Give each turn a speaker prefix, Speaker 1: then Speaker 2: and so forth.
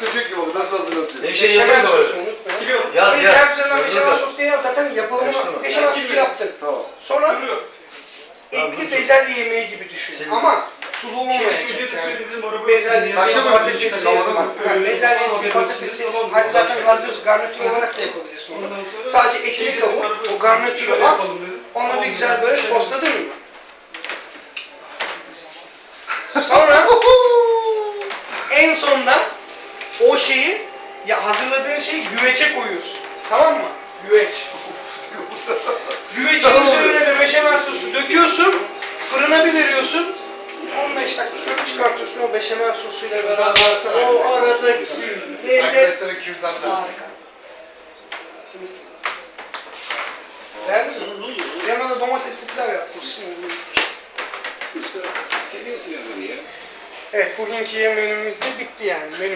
Speaker 1: Diyecek ki bak nasıl hazırlatıyor.
Speaker 2: Bir şey
Speaker 3: sosu
Speaker 2: öyle.
Speaker 3: unutma.
Speaker 4: Siliyorum.
Speaker 2: Yaz yaz.
Speaker 3: her üzerinden beşamel
Speaker 2: Yaz.
Speaker 3: sos diye. Zaten yapılımını
Speaker 2: Karıştırma.
Speaker 3: beşamel sosu
Speaker 4: Siliyorum.
Speaker 3: yaptın.
Speaker 1: Tamam.
Speaker 3: Sonra
Speaker 4: Siliyorum.
Speaker 3: etli bezelye yemeği gibi düşün.
Speaker 2: Siliyorum.
Speaker 3: Ama sulu olmayacak
Speaker 4: Şey, ücreti
Speaker 3: yani.
Speaker 4: bizim
Speaker 3: Bezelyesi,
Speaker 1: Saçma mı
Speaker 3: patatesi,
Speaker 1: yapıyorsun? Tavada mı?
Speaker 3: bak, bezelyesi, patatesi, hayır zaten hazır garnitür olarak da yapabilirsin onu. Sadece etli
Speaker 4: şey
Speaker 3: tavuk,
Speaker 4: dedim, araba-
Speaker 3: o garnitürü at, onu bir güzel böyle
Speaker 4: Şöyle-
Speaker 3: sosladın mı? Sonra en sonda o şeyi ya hazırladığın şeyi güveçe koyuyorsun. Tamam mı? Güveç. Güvecin üzerine de beşamel sosu döküyorsun. Fırına bir veriyorsun. 15 dakika sonra çıkartıyorsun o beşamel sosuyla beraber. O aradaki lezzet
Speaker 1: Arkadaşlara kürdan da.
Speaker 3: harika. Beğendin mi? Yanına da domatesli pilav yaptım. Şimdi.
Speaker 5: Seviyorsun ya bunu ya.
Speaker 3: Evet bugünkü yemeğimiz de bitti yani. Menü